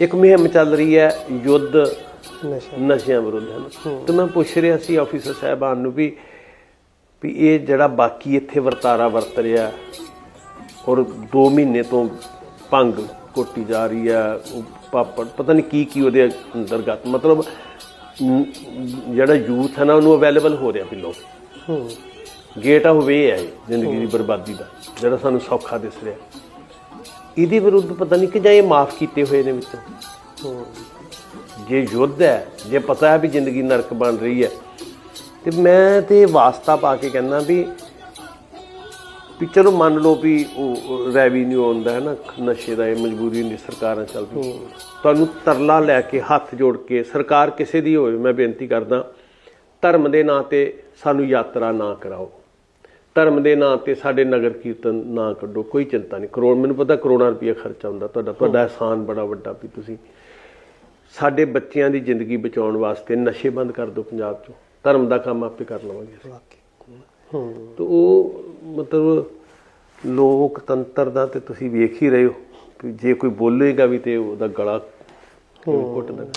ਇੱਕ ਮੁਹਿੰਮ ਚੱਲ ਰਹੀ ਹੈ ਯੁੱਧ ਨਸ਼ਾ ਨਸ਼ਿਆਂ ਵਿਰੁੱਧ ਹੈ ਨਾ? ਤੇ ਮੈਂ ਪੁੱਛ ਰਿਹਾ ਸੀ ਆਫੀਸਰ ਸਾਹਿਬਾਨ ਨੂੰ ਵੀ ਵੀ ਇਹ ਜਿਹੜਾ ਬਾਕੀ ਇੱਥੇ ਵਰਤਾਰਾ ਵਰਤ ਰਿਹਾ ਔਰ 2 ਮਹੀਨੇ ਤੋਂ ਭੰਗ ਕੋਟੀ ਜਾ ਰਹੀ ਹੈ ਉਹ ਪਾਪੜ ਪਤਾ ਨਹੀਂ ਕੀ ਕੀ ਉਹਦੇ ਅੰਤਰਗਤ ਮਤਲਬ ਜਿਹੜਾ ਯੂਥ ਹੈ ਨਾ ਉਹਨੂੰ ਅਵੇਲੇਬਲ ਹੋ ਰਿਹਾ ਪਿੱਲੋ ਹੂੰ। ਗੇਟ ਆਫ ਵੇ ਹੈ ਜ਼ਿੰਦਗੀ ਦੀ ਬਰਬਾਦੀ ਦਾ ਜਿਹੜਾ ਸਾਨੂੰ ਸੌਖਾ ਦਿਸ ਰਿਹਾ। ਇਹਦੇ ਵਿਰੁੱਧ ਪਤਾ ਨਹੀਂ ਕਿ ਜਾਂ ਇਹ ਮਾਫ ਕੀਤੇ ਹੋਏ ਨੇ ਵਿੱਚੋਂ। ਜੇ ਯੁੱਧ ਹੈ ਜੇ ਪਤਾ ਹੈ ਵੀ ਜ਼ਿੰਦਗੀ ਨਰਕ ਬਣ ਰਹੀ ਹੈ ਤੇ ਮੈਂ ਤੇ ਵਾਸਤਾ ਪਾ ਕੇ ਕਹਿੰਦਾ ਵੀ ਵੀ ਚਲੋ ਮੰਨ ਲਓ ਵੀ ਉਹ ਰੈਵਨਿਊ ਆਉਂਦਾ ਹੈ ਨਾ ਨਸ਼ੇ ਦਾ ਇਹ ਮਜਬੂਰੀ ਹੁੰਦੀ ਸਰਕਾਰਾਂ ਚੱਲਦੀ ਤੁਹਾਨੂੰ ਤਰਲਾ ਲੈ ਕੇ ਹੱਥ ਜੋੜ ਕੇ ਸਰਕਾਰ ਕਿਸੇ ਦੀ ਹੋਵੇ ਮੈਂ ਬੇਨਤੀ ਕਰਦਾ ਧਰਮ ਦੇ ਨਾਂ ਤੇ ਸਾਨੂੰ ਯਾਤਰਾ ਨਾ ਕਰਾਓ। ਧਰਮ ਦੇ ਨਾਂ ਤੇ ਸਾਡੇ ਨਗਰ ਕੀਰਤਨ ਨਾ ਕੱਢੋ ਕੋਈ ਚਿੰਤਾ ਨਹੀਂ। ਕਰੋੜ ਮੈਨੂੰ ਪਤਾ ਕਰੋੜਾਂ ਰੁਪਏ ਖਰਚਾ ਹੁੰਦਾ ਤੁਹਾਡਾ ਤੁਹਾਡਾ ਅਹਿਸਾਨ ਬੜਾ ਵੱਡਾ ਵੀ ਤੁਸੀਂ। ਸਾਡੇ ਬੱਚਿਆਂ ਦੀ ਜ਼ਿੰਦਗੀ ਬਚਾਉਣ ਵਾਸਤੇ ਨਸ਼ੇ ਬੰਦ ਕਰ ਦਿਓ ਪੰਜਾਬ 'ਚੋਂ। ਧਰਮ ਦਾ ਕੰਮ ਆਪੇ ਕਰ ਲਵਾਂਗੇ ਹੂੰ। ਤੇ ਉਹ ਮਤਲਬ ਲੋਕਤੰਤਰ ਦਾ ਤੇ ਤੁਸੀਂ ਵੇਖ ਹੀ ਰਹੇ ਹੋ ਕਿ ਜੇ ਕੋਈ ਬੋਲੇਗਾ ਵੀ ਤੇ ਉਹਦਾ ਗਲਾ ਕਿਵੇਂ ਘੁੱਟ ਦੇਣਾ